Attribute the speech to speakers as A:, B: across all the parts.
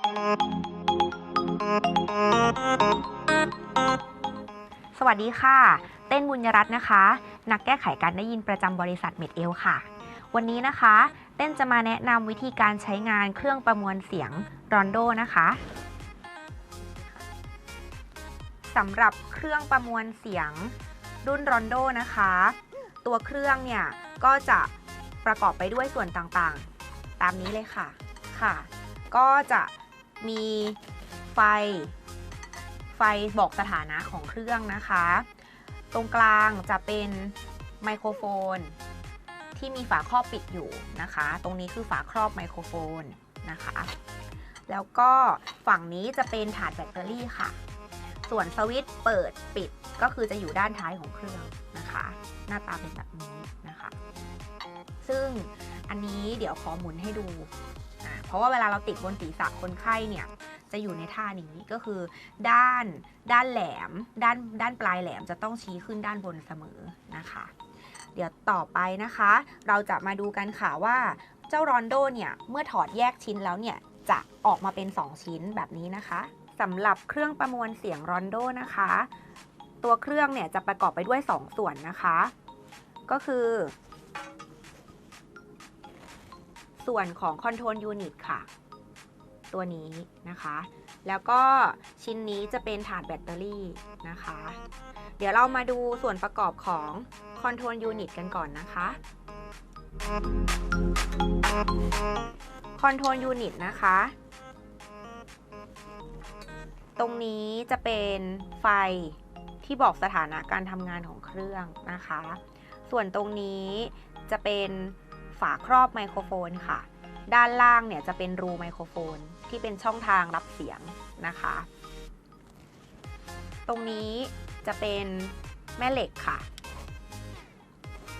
A: สวัสดีค่ะ เต้นบุญยรัตน์นะคะ นักแก้ไขการได้ยินประจำบริษัทเมดเอลค่ะ วันนี้นะคะ เต้นจะมาแนะนำวิธีการใช้งานเครื่องประมวลเสียงรอนโดนะคะสำหรับเครื่องประมวลเสียงรุ่นรอนโดนะคะ ตัวเครื่องเนี่ยก็จะประกอบไปด้วยส่วนต่างๆ ตามนี้เลยค่ะค่ะ ก็จะ มีไฟ ไฟบอกสถานะของเครื่องนะคะ ตรงกลางจะเป็นไมโครโฟน ที่มีฝาครอบปิดอยู่นะคะ ตรงนี้คือฝาครอบไมโครโฟนนะคะ แล้วก็ฝั่งนี้จะเป็นถาดแบตเตอรี่ค่ะ ส่วนสวิตช์เปิดปิดก็คือจะอยู่ด้านท้ายของเครื่องนะคะ หน้าตาเป็นแบบนี้นะคะ ซึ่งอันนี้เดี๋ยวขอหมุนให้ดู เพราะว่าเวลาเราติดบนศีรษะคนไข้เนี่ยจะอยู่ในท่านี้ก็คือด้านด้านแหลมด้านด้านปลายแหลมจะต้องชี้ขึ้นด้านบนเสมอนะคะ เดี๋ยวต่อไปนะคะ เราจะมาดูกันค่ะว่าเจ้ารอนโดเนี่ยเมื่อถอดแยกชิ้นแล้วเนี่ยจะออกมาเป็น 2 ชิ้นแบบนี้นะคะสำหรับเครื่องประมวลเสียงรอนโดนะคะ ตัวเครื่องเนี่ยจะประกอบไปด้วย 2 ส่วนนะคะ ก็คือ ส่วนของคอนโทรลยูนิตค่ะ ตัวนี้นะคะ แล้วก็ชิ้นนี้จะเป็นถาดแบตเตอรี่นะคะ เดี๋ยวเรามาดูส่วนประกอบของคอนโทรลยูนิตกันก่อนนะคะคอนโทรลยูนิตนะคะ ตรงนี้จะเป็นไฟที่บอกสถานะการทำงานของเครื่องนะคะ ส่วนตรงนี้จะเป็น ฝาครอบไมโครโฟนค่ะ ด้านล่างเนี่ยจะเป็นรูไมโครโฟนที่เป็นช่องทางรับเสียงนะคะ ตรงนี้จะเป็นแม่เหล็กค่ะ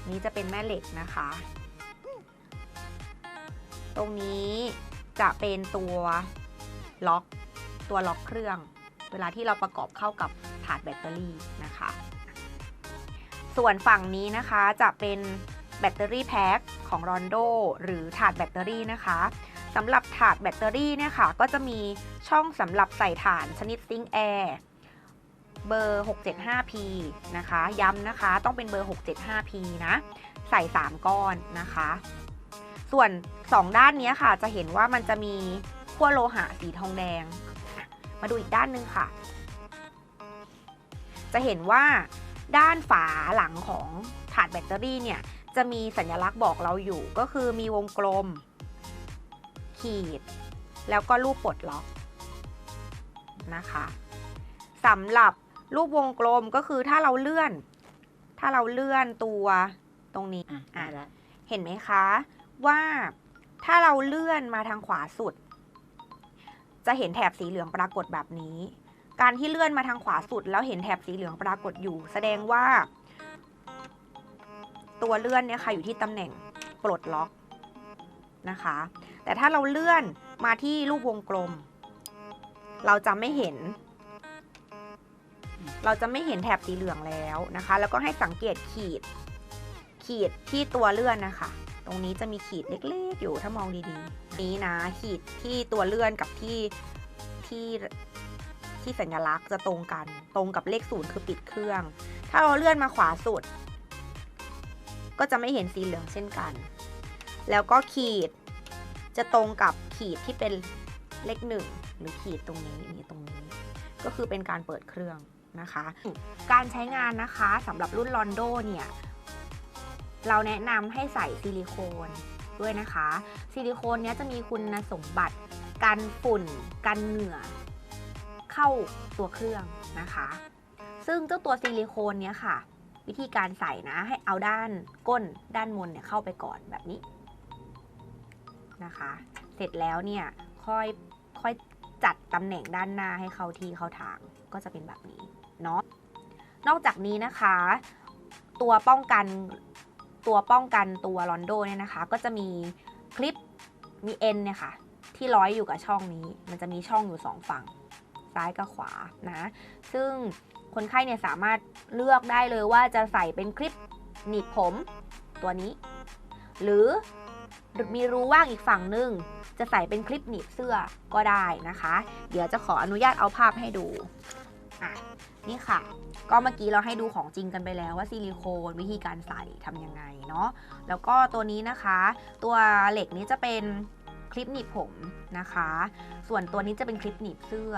A: นี้จะเป็นแม่เหล็กนะคะ ตรงนี้จะเป็นตัวล็อกตัวล็อกเครื่อง เวลาที่เราประกอบเข้ากับถาดแบตเตอรี่นะคะ ส่วนฝั่งนี้นะคะจะเป็น แบตเตอรี่แพ็คของ Rondo หรือถาดแบตเตอรี่นะคะสำหรับถาดแบตเตอรี่เนี่ยค่ะก็จะมีช่องสำหรับใส่ถ่านชนิดซิงแอร์เบอร์ 675P นะคะ ย้ำนะคะต้องเป็นเบอร์ 675P นะ ใส่ 3 ก้อนนะคะ ส่วน 2 ด้านนี้ค่ะ จะเห็นว่ามันจะมีขั้วโลหะสีทองแดง มาดูอีกด้านหนึงค่ะ จะเห็นว่าด้านฝาหลังของถาดแบตเตอรี่เนี่ย จะมีสัญลักษณ์บอกเราอยู่ก็คือมีวงกลม ขีด แล้วก็รูปปลดล็อกนะคะสำหรับรูปวงกลมก็คือถ้าเราเลื่อน ถ้าเราเลื่อนตัวตรงนี้
B: อะ
A: อะ
B: ได้แล้ว
A: เห็นไหมคะว่าถ้าเราเลื่อนมาทางขวาสุด จะเห็นแถบสีเหลืองปรากฏแบบนี้ การที่เลื่อนมาทางขวาสุด แล้วเห็นแถบสีเหลืองปรากฏอยู่ แสดงว่า ตัวเลื่อนเนี่ยค่ะอยู่ที่ตำแหน่งปลดล็อกนะคะ แต่ถ้าเราเลื่อนมาที่รูปวงกลม เราจะไม่เห็น เราจะไม่เห็นแถบสีเหลืองแล้วนะคะ แล้วก็ให้สังเกตขีด ขีดที่ตัวเลื่อนนะคะ ตรงนี้จะมีขีดเล็กๆอยู่ถ้ามองดีๆ นี้นะขีดที่ตัวเลื่อนกับที่ที่ที่สัญลักษณ์จะตรงกัน ตรงกับเลขศูนย์คือปิดเครื่อง ถ้าเราเลื่อนมาขวาสุด ก็จะไม่เห็นสีเหลืองเช่นกัน แล้วก็ขีดจะตรงกับขีดที่เป็นเลขหนึ่งหรือขีดตรงนี้นี่ตรงนี้ ก็คือเป็นการเปิดเครื่องนะคะ การใช้งานนะคะสำหรับรุ่นลอนโดเนี่ย เราแนะนำให้ใส่ซิลิโคนด้วยนะคะ ซิลิโคนเนี้ยจะมีคุณสมบัติกันฝุ่นกันเหงื่อ เข้าตัวเครื่องนะคะ ซึ่งเจ้าตัวซิลิโคนเนี้ยค่ะ วิธีการใส่นะ ให้เอาด้านก้นด้านบนเนี่ยเข้าไปก่อนแบบนี้นะคะ เสร็จแล้วเนี่ยค่อยค่อยจัดตำแหน่งด้านหน้าให้เข้าที่เข้าทางก็จะเป็นแบบนี้เนาะนอกจากนี้นะคะ ตัวป้องกันตัวป้องกันตัวลอนโดเนี่ยนะคะ ก็จะมีคลิปมีเอ็นเนี่ยค่ะที่ร้อยอยู่กับช่องนี้ มันจะมีช่องอยู่สองฝั่งซ้ายกับขวานะ ซึ่ง คนไข้เนี่ยสามารถเลือกได้เลยว่าจะใส่เป็นคลิปหนีบผมตัวนี้ หรือมีรูว่างอีกฝั่งหนึ่งจะใส่เป็นคลิปหนีบเสื้อก็ได้นะคะ เดี๋ยวจะขออนุญาตเอาภาพให้ดูอะนี่ค่ะ ก็เมื่อกี้เราให้ดูของจริงกันไปแล้วว่าซิลิโคนวิธีการใส่ทำยังไงเนาะแล้วก็ตัวนี้นะคะ ตัวเหล็กนี้จะเป็นคลิปหนีบผมนะคะ ส่วนตัวนี้จะเป็นคลิปหนีบเสื้อ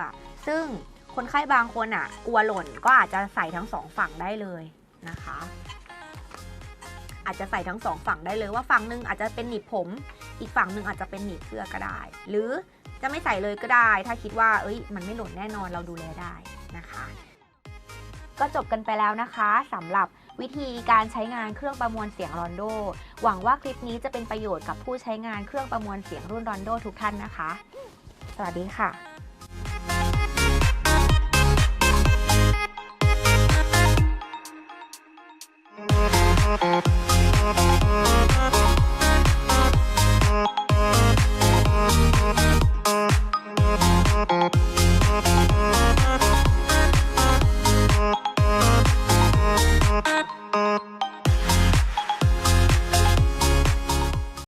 A: ซึ่ง คนไข้บางคนอะ กลัวหล่นก็อาจจะใส่ทั้งสองฝั่งได้เลยนะคะ อาจจะใส่ทั้งสองฝั่งได้เลยว่าฝั่งหนึ่งอาจจะเป็นหนีบผม อีกฝั่งหนึ่งอาจจะเป็นหนีบเสื้อก็ได้ หรือจะไม่ใส่เลยก็ได้ ถ้าคิดว่า เอ้ย มันไม่หล่นแน่นอนเราดูแลได้นะคะ ก็จบกันไปแล้วนะคะสำหรับวิธีการใช้งานเครื่องประมวลเสียงรอนโด หวังว่าคลิปนี้จะเป็นประโยชน์กับผู้ใช้งานเครื่องประมวลเสียงรุ่นรอนโดทุกท่านนะคะ สวัสดีค่ะ Thank you.